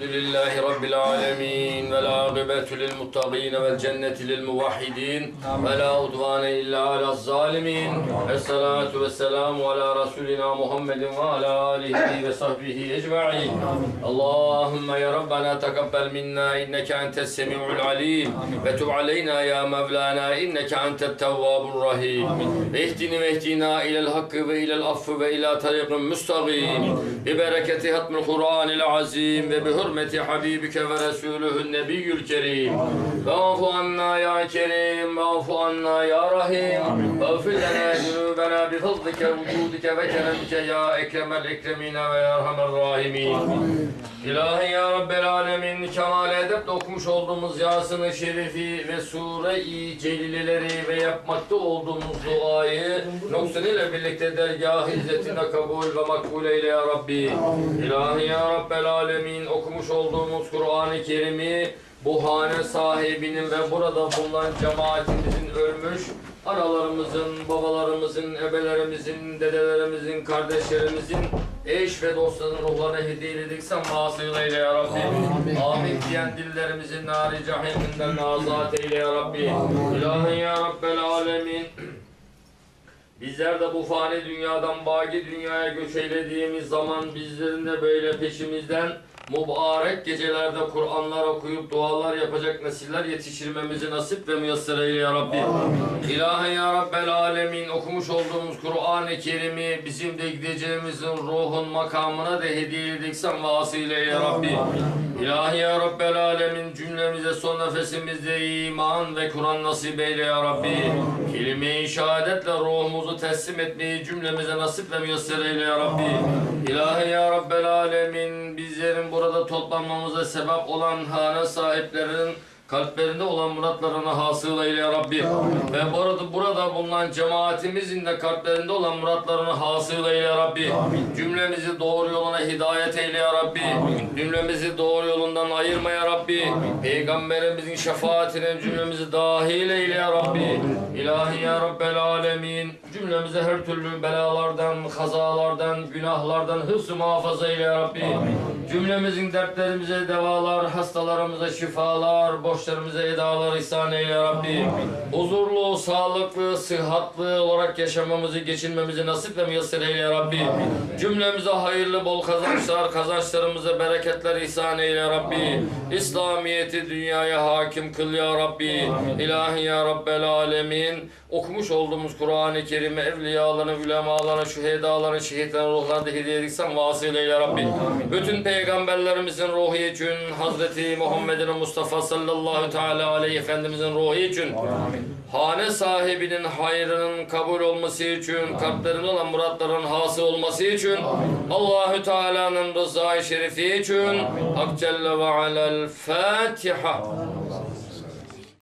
الحمد لله رب العالمين والعاقبة للمتقين والجنة للموحدين ولا عدوان إلا على الظالمين الصلاة والسلام على رسولنا محمد وعلى آله وصحبه أجمعين اللهم يا ربنا تقبل منا إنك أنت السميع العليم وتب علينا يا مولانا إنك أنت التواب الرحيم اهدنا واهدنا إلى الحق وإلى العفو وإلى طريق مستقيم ببركة ختم القرآن العظيم hurmeti habibike ve resulühün nebiyyül kerim. Vafu anna ya kerim, vafu anna ya rahim. Vafir lana cünubena bi fazlike vücudike ve keremike ya ekremel ekremine ve ya erhamer rahimin. İlahi ya Rabbel alemin kemal edep okumuş olduğumuz yasını şerifi ve sure-i celileleri ve yapmakta olduğumuz duayı noksan ile birlikte dergah-ı izzetine kabul ve makbul eyle ya Rabbi. İlahi ya Rabbel alemin okumuş olduğumuz Kur'an-ı Kerim'i bu hane sahibinin ve burada bulunan cemaatimizin ölmüş analarımızın, babalarımızın, ebelerimizin, dedelerimizin, kardeşlerimizin, eş ve dostların ruhlarına hediye edilsen vasıl eyle ya Rabbi. Amin diyen dillerimizin nari cahiminden azat eyle ya Rabbi. İlahi ya Rabbel alemin. Bizler de bu fani dünyadan baki dünyaya göç eylediğimiz zaman bizlerin de böyle peşimizden mübarek gecelerde Kur'anlar okuyup dualar yapacak nesiller yetiştirmemizi nasip ve müyesser eyle ya Rabbi. İlahi ya Rabbel Alemin okumuş olduğumuz Kur'an-ı Kerim'i bizim de gideceğimizin ruhun makamına da hediye ediksen vasile ya Rabbi. İlahi ya Rabbel Alemin cümlemize son nefesimizde iman ve Kur'an nasip eyle ya Rabbi. Kelime-i şehadetle ruhumuzu teslim etmeyi cümlemize nasip ve müyesser eyle ya Rabbi. İlahi ya Rabbel Alemin bizlerin burada toplanmamıza sebep olan hane sahiplerinin kalplerinde olan muratlarına hasıl eyle ya Rabbi. Ve burada, burada bulunan cemaatimizin de kalplerinde olan muratlarını hasıl eyle ya Rabbi. Cümlemizi doğru yoluna hidayet eyle ya Rabbi. Cümlemizi doğru yolundan ayırma ya Rabbi. Peygamberimizin şefaatine cümlemizi dahil eyle ya Rabbi. İlahi ya Rabbel alemin. Cümlemize her türlü belalardan, kazalardan, günahlardan hıfz muhafaza eyle ya Rabbi. Cümlemizin dertlerimize devalar, hastalarımıza şifalar, borçlarımıza edalar ihsan eyle ya Rabbi. Huzurlu, sağlıklı, sıhhatlı olarak yaşamamızı, geçinmemizi nasip ve müyesser eyle ya Rabbi. Cümlemize hayırlı, bol kazançlar, kazançlarımıza bereketler ihsan eyle ya Rabbi. İslamiyeti dünyaya hakim kıl ya Rabbi. İlahi ya Rabbel alemin. Okumuş olduğumuz Kur'an-ı Kerim'i evliyaların, ulemaların, şühedaların, şehitlerin ruhlarına hediye ediksen vasıl eyle Rabbi. Bütün peygamberlerimizin ruhu için, Hazreti Muhammed'in Mustafa sallallahu teala aleyhi efendimizin ruhu için, hane sahibinin hayrının kabul olması için, kalplerinde olan muratların hasıl olması için, Allahü Teala'nın rızayı şerifi için, Hak Celle ve Alel Fatiha.